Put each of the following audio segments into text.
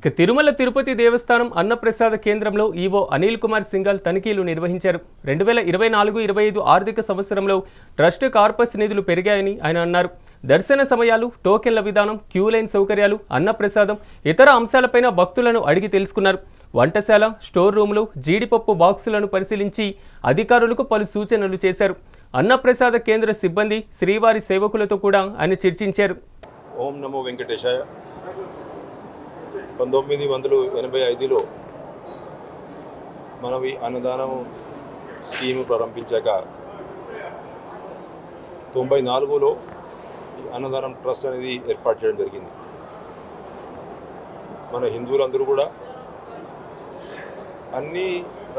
ఇక తిరుమల తిరుపతి దేవస్థానం అన్నప్రసాద కేంద్రంలో ఈవో అనిల్ కుమార్ సింఘాల్ తనిఖీలు నిర్వహించారు. రెండు వేల ఇరవై నాలుగు ఇరవై ఐదు ఆర్థిక సంవత్సరంలో ట్రస్ట్ కార్పస్ నిధులు పెరిగాయని ఆయన అన్నారు. దర్శన సమయాలు టోకెన్ల విధానం క్యూ లైన్ సౌకర్యాలు అన్నప్రసాదం ఇతర అంశాలపైన భక్తులను అడిగి తెలుసుకున్నారు. వంటశాల స్టోర్ రూములు జీడిపప్పు బాక్సులను పరిశీలించి అధికారులకు పలు సూచనలు చేశారు. అన్నప్రసాద కేంద్ర సిబ్బంది శ్రీవారి సేవకులతో కూడా ఆయన చర్చించారు. ఓం నమో వెంకటేశాయ. పంతొమ్మిది వందల ఎనభై ఐదులో మనం ఈ అన్నదానం స్కీమ్ ప్రారంభించాక తొంభై నాలుగులో ఈ అన్నదానం ట్రస్ట్ అనేది ఏర్పాటు చేయడం జరిగింది. మన హిందువులందరూ కూడా అన్ని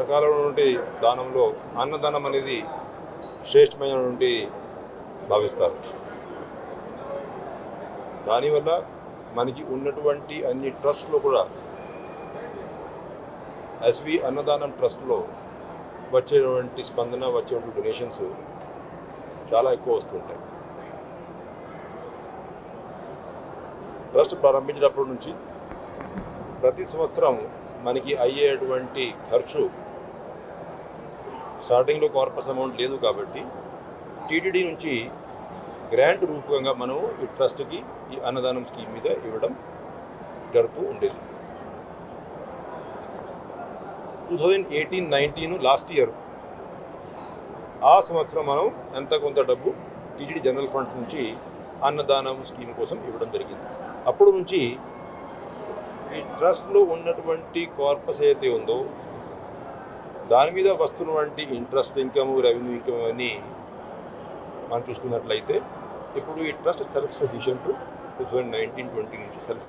రకాలైనటువంటి దానంలో అన్నదానం అనేది శ్రేష్టమైనటువంటి భావిస్తారు. దానివల్ల మనకి ఉన్నటువంటి అన్ని ట్రస్ట్లో కూడా ఎస్వి అన్నదానం ట్రస్ట్లో వచ్చేటువంటి స్పందన వచ్చేటువంటి డొనేషన్స్ చాలా ఎక్కువ వస్తుంటాయి. ట్రస్ట్ ప్రారంభించినప్పటి నుంచి ప్రతి సంవత్సరం మనకి అయ్యేటువంటి ఖర్చు స్టార్టింగ్లో కార్పస్ అమౌంట్ లేదు కాబట్టి టీటీడీ నుంచి గ్రాంట్ రూపంగా మనం ఈ ట్రస్ట్కి ఈ అన్నదానం స్కీమ్ మీద ఇవ్వడం జరుగుతూ ఉండేది. Two thousand eighteen nineteen last year ఆ సంవత్సరం మనం ఎంత కొంత డబ్బు టీటీడీ జనరల్ ఫండ్ నుంచి అన్నదానం స్కీమ్ కోసం ఇవ్వడం జరిగింది. అప్పుడు నుంచి ఈ ట్రస్ట్లో ఉన్నటువంటి కార్పస్ ఏదైతే ఉందో దాని మీద వస్తున్నటువంటి ఇంట్రెస్ట్ ఇన్కమ్ రెవెన్యూ ఇన్కమ్ అని మనం చూసుకున్నట్లయితే ఇప్పుడు ఈ trust self sufficient two thousand nineteen twenty నుంచి సెల్ఫ్